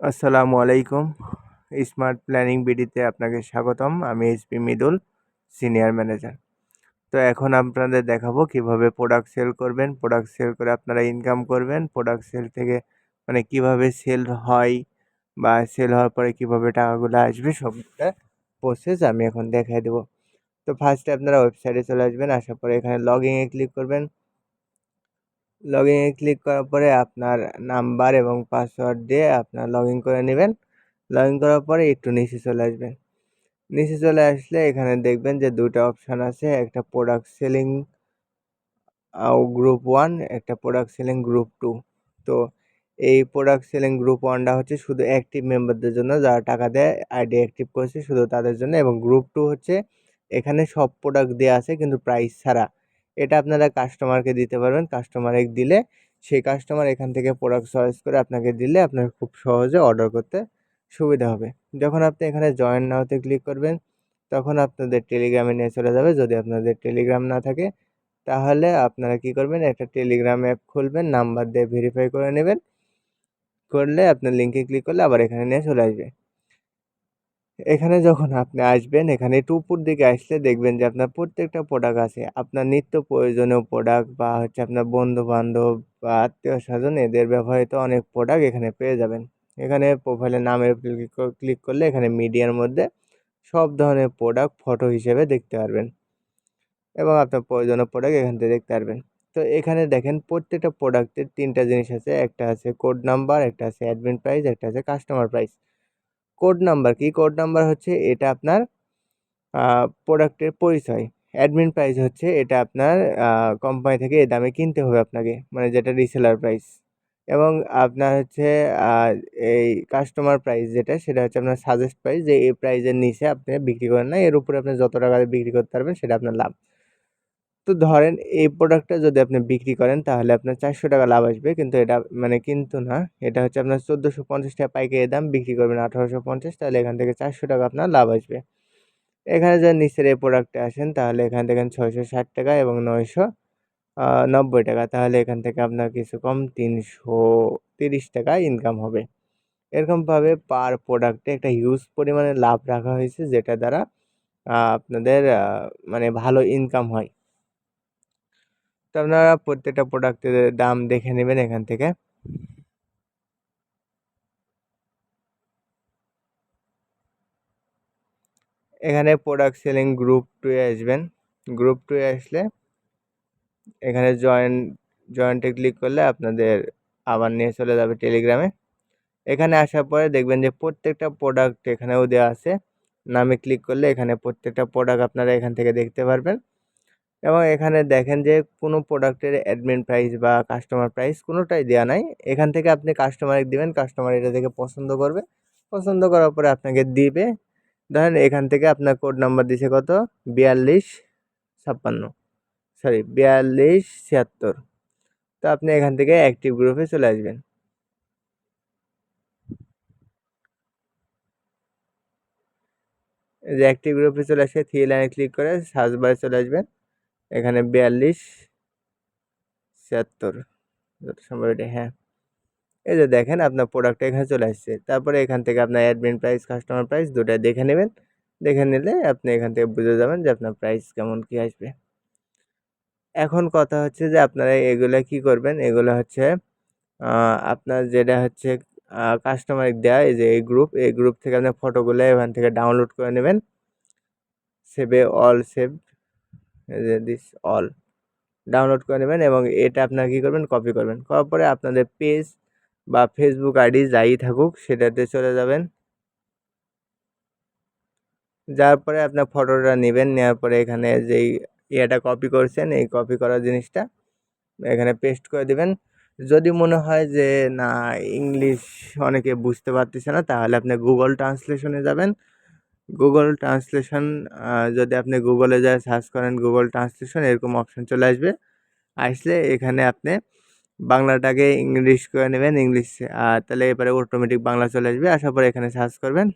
আসসালামু আলাইকুম। Smart planning বিডিতে আপনাকে স্বাগতম। আমি এইচপি মৃদুল, সিনিয়র ম্যানেজার। তো এখন আপনাদের দেখাবো কীভাবে প্রোডাক্ট সেল করবেন, প্রোডাক্ট সেল করে আপনারা ইনকাম করবেন, প্রোডাক্ট সেল থেকে মানে কীভাবে সেল হয় বা সেল হওয়ার পরে কীভাবে টাকাগুলো আসবে সবটা প্রসেস আমি এখন দেখাই দেবো। তো ফার্স্টে আপনারা ওয়েবসাইটে চলে আসবেন, আসার পরে এখানে লগ ইনে ক্লিক করবেন। লগ ইনে ক্লিক করার পরে আপনার নাম্বার এবং পাসওয়ার্ড দিয়ে আপনার লগ ইন করে নেবেন। লগ ইন করার পরে একটু নিচে চলে আসবেন। নিচে চলে আসলে এখানে দেখবেন যে দুটো অপশান আছে, একটা প্রোডাক্ট সেলিং গ্রুপ ওয়ান একটা প্রোডাক্ট সেলিং গ্রুপ টু তো এই প্রোডাক্ট সেলিং গ্রুপ ওয়ানটা হচ্ছে শুধু অ্যাক্টিভ মেম্বারদের জন্য, যারা টাকা দেয় আইডি অ্যাক্টিভ করছে শুধু তাদের জন্য এবং গ্রুপ টু হচ্ছে এখানে সব প্রোডাক্ট দেওয়া আছে কিন্তু প্রাইস ছাড়া। এটা আপনারা কাস্টমারকে দিতে পারবেন। কাস্টমারে দিলে সেই কাস্টমার এখান থেকে প্রোডাক্ট চয়েস করে আপনাকে দিলে আপনার খুব সহজে অর্ডার করতে সুবিধা হবে। যখন আপনি এখানে জয়েন নাওতে ক্লিক করবেন, তখন আপনাদের টেলিগ্রামে নিয়ে চলে যাবে। যদি আপনাদের টেলিগ্রাম না থাকে, তাহলে আপনারা কি করবেন, একটা টেলিগ্রাম অ্যাপ খুলবেন নাম্বার দিয়ে ভেরিফাই করে নেবেন। করলে আপনার লিঙ্কে ক্লিক করলে আবার এখানে নিয়ে চলে আসবে। এখানে যখন আপনি আসবেন, এখানে একটু উপর দিকে আসলে দেখবেন যে আপনার প্রত্যেকটা প্রোডাক্ট আছে। আপনার নিত্য প্রয়োজনীয় প্রোডাক্ট বা হচ্ছে আপনার বন্ধু বান্ধব বা আত্মীয় স্বজন এদের ব্যবহৃত অনেক প্রোডাক্ট এখানে পেয়ে যাবেন। এখানে প্রোফাইলের নামের ক্লিক করলে এখানে মিডিয়ার মধ্যে সব ধরনের প্রোডাক্ট ফটো হিসেবে দেখতে পারবেন। এবং আপনার প্রয়োজনীয় প্রোডাক্ট এখান থেকে দেখতে পারবেন। তো এখানে দেখেন প্রত্যেকটা প্রোডাক্টের তিনটা জিনিস আছে। একটা আছে কোড নাম্বার একটা আছে অ্যাডমিন প্রাইস একটা আছে কাস্টমার প্রাইস কোড নাম্বার কি কোড নাম্বার হচ্ছে এটা আপনার প্রোডাক্টের পরিচয়। অ্যাডমিন প্রাইস হচ্ছে এটা আপনার কোম্পানি থেকে এই দামে কিনতে হবে আপনাকে মানে যেটা রিসেলার প্রাইস এবং আপনার হচ্ছে এই কাস্টমার প্রাইস যেটা, সেটা হচ্ছে আপনার সাজেস্ট প্রাইস যে এই প্রাইসের নিচে আপনি বিক্রি করেন না, এর উপরে আপনি যত টাকা বিক্রি করতে পারবেন, সেটা আপনার লাভ। তো ধরেন এই প্রোডাক্টটা যদি আপনি বিক্রি করেন, তাহলে আপনার চারশো টাকা লাভ আসবে। কিন্তু এটা মানে কিন্তু না, এটা হচ্ছে আপনার চোদ্দোশো পঞ্চাশ টাকা পাইকারি দাম, বিক্রি করবেন আঠারোশো পঞ্চাশ, তাহলে এখান থেকে চারশো টাকা আপনার লাভ আসবে। এখানে যদি নিচের এই প্রোডাক্টে আসেন, তাহলে এখান থেকে ছয়শো ষাট টাকা এবং নয়শো নব্বই টাকা, তাহলে এখান থেকে আপনার কিছু কম তিনশো তিরিশ টাকা ইনকাম হবে। এরকমভাবে পার প্রোডাক্টে একটা হিউজ পরিমাণে লাভ রাখা হয়েছে, যেটা দ্বারা আপনাদের মানে ভালো ইনকাম হয়। তো আপনারা প্রত্যেকটা প্রোডাক্টের দাম দেখে নেবেন এখান থেকে। এখানে প্রোডাক্ট সেলিং গ্রুপ টুয়ে আসবেন। গ্রুপ টুয়ে আসলে এখানে জয়েন্ট জয়েন্টে ক্লিক করলে আপনাদের আবার নিয়ে চলে যাবে টেলিগ্রামে এখানে আসার পরে দেখবেন যে প্রত্যেকটা প্রোডাক্ট এখানেও দেওয়া আছে। নামে ক্লিক করলে এখানে প্রত্যেকটা প্রোডাক্ট আপনারা এখান থেকে দেখতে পারবেন। এবং এখানে দেখেন যে কোনো প্রোডাক্টের অ্যাডমিন প্রাইস বা কাস্টমার প্রাইস কোনোটাই দেওয়া নাই। এখান থেকে আপনি কাস্টমারকে দেবেন কাস্টমার এটা থেকে পছন্দ করবে। পছন্দ করার পরে আপনাকে দিবে। ধরেন এখান থেকে আপনার কোড নাম্বার দিছে কত? বিয়াল্লিশ ছাপ্পান্ন। সরি বিয়াল্লিশ ছিয়াত্তর। তো আপনি এখান থেকে অ্যাক্টিভ গ্রুপে চলে আসবেন। যে অ্যাক্টিভ গ্রুপে চলে আসে থ্রি লাইনে ক্লিক করে সার্চ বারে চলে আসবেন। এখানে বিয়াল্লিশ, ছিয়াত্তর, যত সম্ভব এটা হ্যাঁ। এই যে দেখেন আপনার প্রোডাক্টটা এখানে চলে আসছে। তারপরে এখান থেকে আপনার অ্যাডমিন প্রাইস কাস্টমার প্রাইস দুটা দেখে নেবেন। দেখে নিলে আপনি এখান থেকে বুঝে যাবেন যে আপনার প্রাইস কেমন কী আসবে। এখন কথা হচ্ছে যে আপনারা এগুলো কি করবেন? এগুলো হচ্ছে আপনার যেটা হচ্ছে কাস্টমার দেওয়া এই যে এই গ্রুপ এই গ্রুপ থেকে আপনার ফটোগুলো এখান থেকে ডাউনলোড করে নেবেন। সেভে all save this all download করে নেবেন এবং এটা আপনারা কী করবেন? কপি করবেন। করার পরে আপনাদের পেজ বা ফেসবুক আইডি যাই থাকুক, সেটাতে চলে যাবেন। যার পরে আপনার ফটোটা নেবেন। নেওয়ার পরে এখানে যেই ইয়েটা কপি করছেন, এই কপি করা জিনিসটা এখানে পেস্ট করে দেবেন। যদি মনে হয় যে, না ইংলিশ অনেকে বুঝতে পারতেছে না, তাহলে আপনি গুগল ট্রান্সলেশনে যাবেন। গুগল ট্রান্সলেশন যদি আপনি গুগলে যায় সার্চ করেন গুগল ট্রান্সলেশন এরকম অপশান চলে আসবে। আসলে এখানে আপনি বাংলাটাকে ইংলিশ করে নেবেন ইংলিশ তাহলে এবারে অটোমেটিক বাংলা চলে আসবে। আসার পরে এখানে সার্চ করবেন।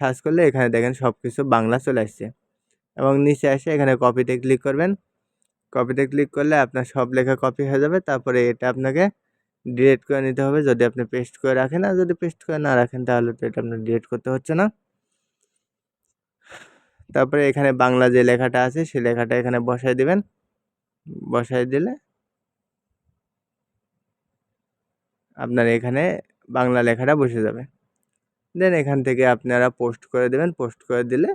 সার্চ করলে এখানে দেখেন সব কিছু বাংলা চলে আসছে। এবং নিচে এসে এখানে কপিতে ক্লিক করবেন। কপিতে ক্লিক করলে আপনার সব লেখা কপি হয়ে যাবে। তারপরে এটা আপনাকে ডিলেট করে নিতে হবে। যদি আপনি পেস্ট করে রাখেন, আর যদি পেস্ট করে না রাখেন, তাহলে তো এটা আপনার ডিলেট করতে হচ্ছে না। তারপরে এখানে বাংলা যে লেখাটা আছে সেই লেখাটা এখানে বসাই দিবেন। বসাই দিলে আপনার এখানে বাংলা লেখাটা বসে যাবে। দেন এখান থেকে আপনারা পোস্ট করে দেবেন। পোস্ট করে দিলে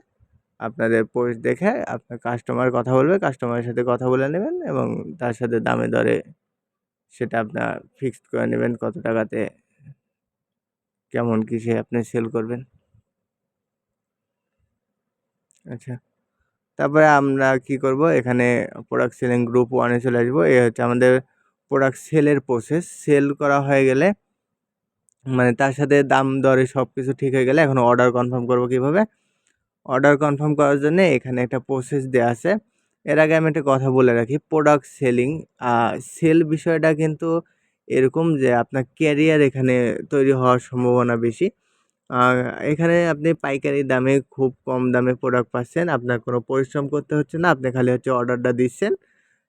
আপনাদের পোস্ট দেখে আপনার কাস্টমার কথা বলবে, কাস্টমারের সাথে কথা বলে নেবেন এবং তার সাথে দামে দরে সেটা আপনার ফিক্সড করে নেবেন কত টাকাতে, কেমন কী সে আপনি সেল করবেন। আচ্ছা। তারপরে আমরা কি করব? এখানে প্রোডাক্ট সেলিং গ্রুপ ওয়ানে চলে আসব। এ হচ্ছে আমাদের প্রোডাক্ট সেলের প্রসেস সেল করা হয়ে গেলে মানে তার সাথে দাম, দরে সব কিছু ঠিক হয়ে গেলে এখন অর্ডার কনফার্ম করব কীভাবে? অর্ডার কনফার্ম করার জন্য এখানে একটা প্রসেস দেওয়া আছে। এর আগে আমি একটা কথা বলে রাখি। প্রোডাক্ট সেলিং সেল বিষয়টা কিন্তু এরকম যে আপনার ক্যারিয়ার এখানে তৈরি হওয়ার সম্ভাবনা বেশি। এখানে আপনি পাইকারি দামে খুব কম দামে প্রোডাক্ট পাচ্ছেন। আপনার কোনো পরিশ্রম করতে হচ্ছে না। আপনি খালি হচ্ছে অর্ডারটা দিচ্ছেন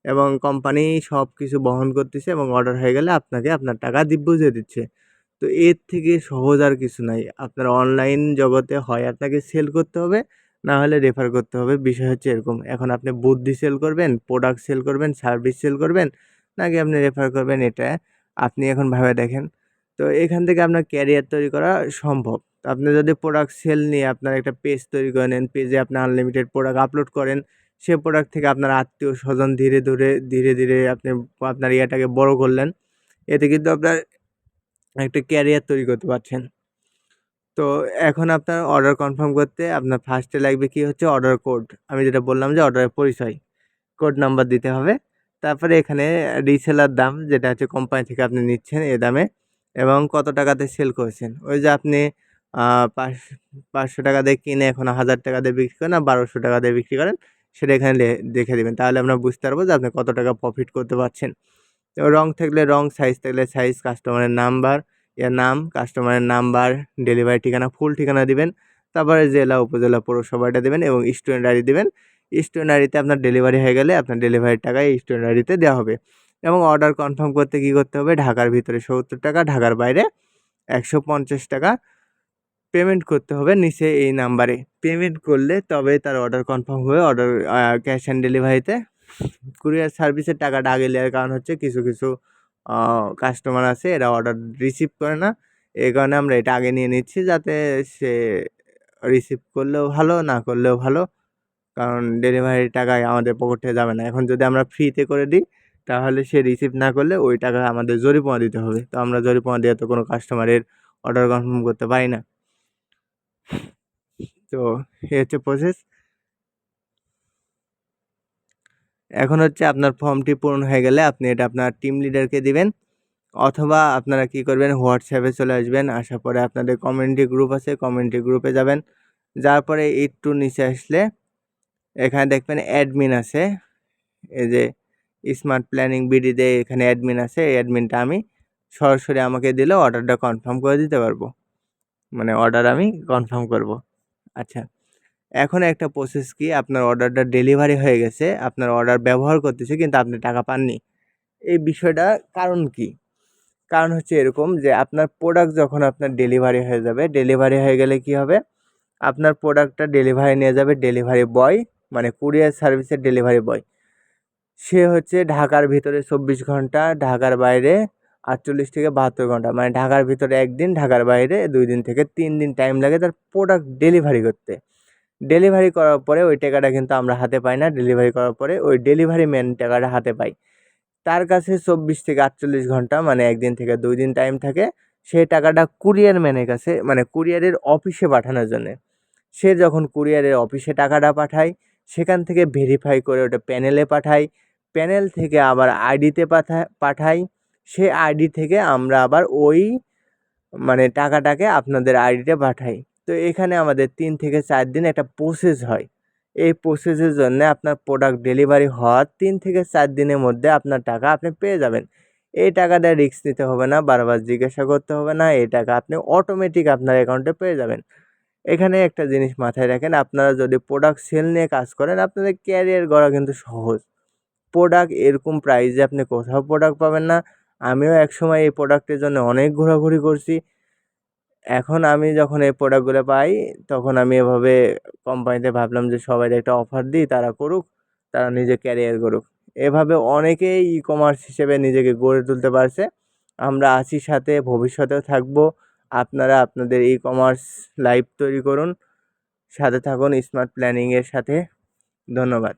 এবং কোম্পানি সব কিছু বহন করতেছে এবং অর্ডার হয়ে গেলে আপনাকে আপনার টাকা বুঝিয়ে দিচ্ছে। তো এর থেকে সহজ আর কিছু নাই। আপনার অনলাইন জগতে হয় আপনাকে সেল করতে হবে, না হলে রেফার করতে হবে। বিষয় হচ্ছে এরকম। এখন আপনি বুদ্ধি সেল করবেন প্রোডাক্ট সেল করবেন সার্ভিস সেল করবেন, নাকি আপনি রেফার করবেন এটা? আপনি এখন ভাবে দেখেন। তো এখান থেকে আপনার ক্যারিয়ার তৈরি করা সম্ভব। তো আপনি যদি প্রোডাক্ট সেল নিয়ে আপনার একটা পেজ তৈরি করে নেন পেজে আপনি আনলিমিটেড প্রোডাক্ট আপলোড করেন, সে প্রোডাক্ট থেকে আপনার আত্মীয় স্বজন ধীরে ধীরে ধীরে ধীরে আপনি আপনার ইয়েটাকে বড় করলেন। এতে কিন্তু আপনার একটা ক্যারিয়ার তৈরি করতে পারছেন। তো এখন আপনার অর্ডার কনফার্ম করতে আপনার ফার্স্টে লাগবে কি হচ্ছে অর্ডার কোড আমি যেটা বললাম যে অর্ডারের পরিচয়। কোড নাম্বার দিতে হবে। তারপরে এখানে রিসেলার দাম যেটা হচ্ছে কোম্পানি থেকে আপনি নিচ্ছেন, এ দামে এবং কত টাকাতে সেল করেছেন? ওই যে আপনি পাঁচ, পাঁচশো টাকা দিয়ে কিনে এখন হাজার টাকা দিয়ে বিক্রি করেন না বারোশো টাকা দিয়ে বিক্রি করেন, সেটা এখানে দেখে দেবেন। তাহলে আমরা বুঝতে পারব যে আপনি কত টাকা প্রফিট করতে পারছেন। রং থাকলে রং সাইজ থাকলে সাইজ কাস্টমারের নাম্বার এর নাম কাস্টমারের নাম্বার ডেলিভারি ঠিকানা ফুল ঠিকানা দিবেন। তারপরে জেলা, উপজেলা, পৌরসভাটা দেবেন এবং স্টুডেন্ট আইডি দেবেন। স্টুডেন্ট আইডিতে আপনার ডেলিভারি হয়ে গেলে আপনার ডেলিভারির টাকা এই স্টুডেন্ট আইডিতে দেওয়া হবে। এবং অর্ডার কনফার্ম করতে কী করতে হবে? ঢাকার ভিতরে সত্তর টাকা, ঢাকার বাইরে একশো পঞ্চাশ টাকা পেমেন্ট করতে হবে নিচে এই নাম্বারে পেমেন্ট করলে তবে তার অর্ডার কনফার্ম হবে অর্ডার ক্যাশ অ্যান্ড ডেলিভারিতে কুরিয়ার সার্ভিসের টাকাটা আগে নেওয়ার কারণ হচ্ছে কিছু কিছু কাস্টমার আছে এরা অর্ডার রিসিভ করে না। এই কারণে আমরা এটা আগে নিয়ে নিচ্ছি যাতে সে রিসিভ করলেও ভালো, না করলেও ভালো। কারণ ডেলিভারির টাকায় আমাদের পকেটে যাবে না। এখন যদি আমরা ফ্রিতে করে দিই তাহলে সে রিসিভ না করলে ওই টাকা আমাদের জরিমানা দিতে হবে। তো আমরা জরিমানা দিয়ে তো কোনো কাস্টমারের অর্ডার কনফার্ম করতে পারি না। তো এই হচ্ছে প্রসেস এখন হচ্ছে আপনার ফর্মটি পূরণ হয়ে গেলে আপনি এটা আপনার টিম লিডারকে দিবেন। অথবা আপনারা কি করবেন হোয়াটসঅ্যাপে চলে আসবেন, আসার পরে আপনাদের কমিউনিটি গ্রুপ আছে কমিউনিটি গ্রুপে যাবেন। যার পরে একটু নিচে আসলে এখানে দেখবেন অ্যাডমিন আছে। এই যে স্মার্ট প্ল্যানিং বিডিতে এখানে অ্যাডমিন আছে, এই অ্যাডমিনটা আমি সরাসরি আমাকে দিলে অর্ডারটা কনফার্ম করে দিতে পারব। মানে অর্ডার আমি কনফার্ম করব। আচ্ছা এখন একটা প্রসেস কি? আপনার অর্ডারটা ডেলিভারি হয়ে গেছে, আপনার অর্ডার ব্যবহার করতেছে, কিন্তু আপনি টাকা পাননি। এই বিষয়টা কারণ কি? কারণ হচ্ছে এরকম যে আপনার প্রোডাক্ট যখন আপনার ডেলিভারি হয়ে যাবে ডেলিভারি হয়ে গেলে কি হবে? আপনার প্রোডাক্টটা ডেলিভারি নিয়ে যাবে ডেলিভারি বয় মানে কুরিয়ার সার্ভিসের ডেলিভারি বয় সে হচ্ছে ঢাকার ভিতরে চব্বিশ ঘণ্টা, ঢাকার বাইরে আটচল্লিশ থেকে বাহাত্তর ঘণ্টা। মানে ঢাকার ভিতরে একদিন, ঢাকার বাইরে দুই দিন থেকে তিন দিন টাইম লাগে তার প্রোডাক্ট ডেলিভারি করতে। ডেলিভারি করার পরে ওই টাকাটা কিন্তু আমরা হাতে পাই না। ডেলিভারি করার পরে ওই ডেলিভারি ম্যান টাকাটা হাতে পাই। তার কাছে চব্বিশ থেকে আটচল্লিশ ঘণ্টা মানে একদিন থেকে দুই দিন টাইম থাকে সেই টাকাটা কুরিয়ার ম্যানের কাছে মানে কুরিয়ারের অফিসে পাঠানোর জন্যে। সে যখন কুরিয়ারের অফিসে টাকাটা পাঠায়, সেখান থেকে ভেরিফাই করে ওটা প্যানেলে পাঠায়। প্যানেল থেকে আবার আইডিতে পাঠা পাঠাই। সে আইডি থেকে আমরা আবার ওই মানে টাকাটাকে আপনাদের আইডিতে পাঠাই। তো এখানে আমাদের তিন থেকে চার দিন একটা প্রসেস হয়। এই প্রসেসের জন্য আপনার প্রোডাক্ট ডেলিভারি হওয়ার তিন থেকে চার দিনের মধ্যে আপনার টাকা আপনি পেয়ে যাবেন। এই টাকাটা রিস্ক নিতে হবে না, বারবার জিজ্ঞাসা করতে হবে না, এই টাকা আপনি অটোমেটিক আপনার অ্যাকাউন্টে পেয়ে যাবেন। এখানে একটা জিনিস মাথায় রাখেন, আপনারা যদি প্রোডাক্ট সেল নিয়ে কাজ করেন, আপনাদের ক্যারিয়ার গড়া কিন্তু সহজ। প্রোডাক্ট এরকম প্রাইসে আপনি কোথাও প্রোডাক্ট পাবেন না। আমিও একসময় এই প্রোডাক্টের জন্য অনেক ঘোরাঘুরি করছি। এখন আমি যখন এই প্রোডাক্টগুলো পাই, তখন আমি এভাবে কোম্পানিতে ভাবলাম যে সবাই একটা অফার দিই, তারা করুক, তারা নিজে ক্যারিয়ার করুক। এভাবে অনেকেই ই কমার্স হিসেবে নিজেকে গড়ে তুলতে পারছে। আমরা আছি সাথে, ভবিষ্যতেও থাকব। আপনারা আপনাদের ই কমার্স লাইভ তৈরি করুন। সাথে থাকুন স্মার্ট প্ল্যানিংয়ের সাথে। ধন্যবাদ।